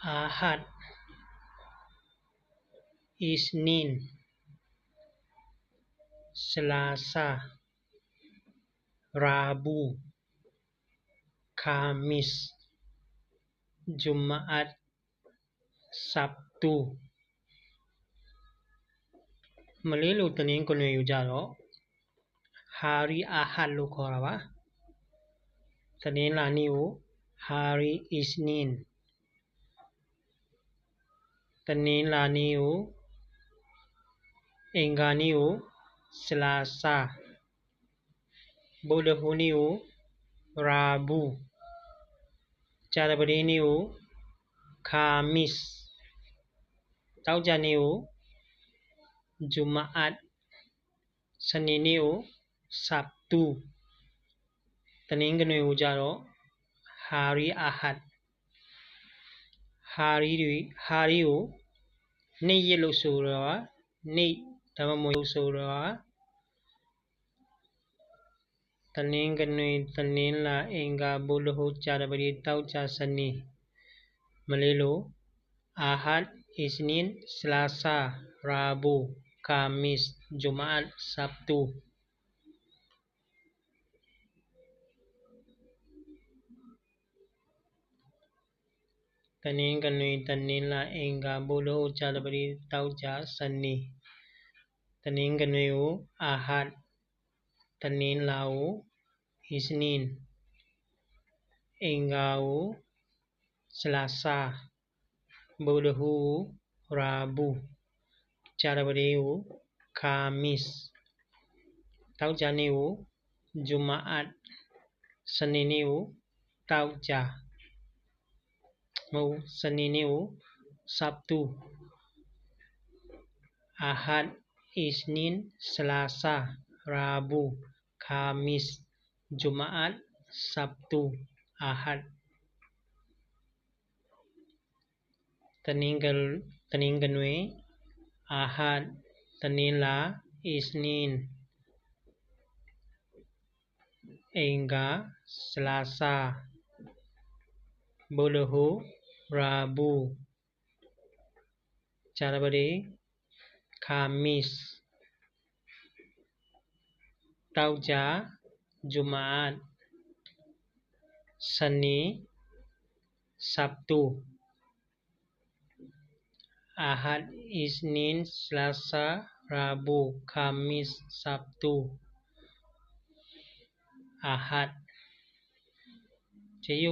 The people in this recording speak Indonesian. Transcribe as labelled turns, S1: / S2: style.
S1: Ahad. Isnin. Selasa. Rabu. Kamis. Jumat Sabtu. Melilu tening kono yujalo hari Ahad lu korawa Tening lani hari Isnin. Senin, Laniu, Engganiu Selasa. Bodohuniu Rabu. Carbiniu Kamis. Taujaniu Jumaat. Seniniu Sabtu. Teninggeniu jaro hari Ahad. ဟာရီတွေဟာရီကိုနေ့ရစ်လို့ဆိုတော့နေ့ဒါမှမဟုတ်ဆိုတော့တနင်္ဂနွေတနင်္လာအင်္ဂါဘုလဟုတ်ကြာတပတိတောက်ကြစနေမလေးလိုအာဟတ်အစ်နင်စလာဆာရာဘူကာမစ်ဂျူမာတ်ဆပ်တူ Kanneen kanneen laa'een Gaabboloo, Jalbarii, seni. Sanyii. Kanneen u Ahad. Kanneen isnin, engga u Selasa. Bolohuu Rabu. Jarbariiwu Kamis. Tawjaaniiwu Jumaat. Saniniiwu Tawjaa mau senin Seniniu Sabtu. Ahad Isnin Selasa Rabu Kamis Jumaat Sabtu. Ahad. Teninggal teninggenwe Ahad Tenila Isnin. Engga Selasa. Bulu Rabu. Cara beri Kamis. Tauja Jumat. Senin Sabtu. Ahad, Isnin, Selasa, Rabu, Kamis, Sabtu. Ahad. See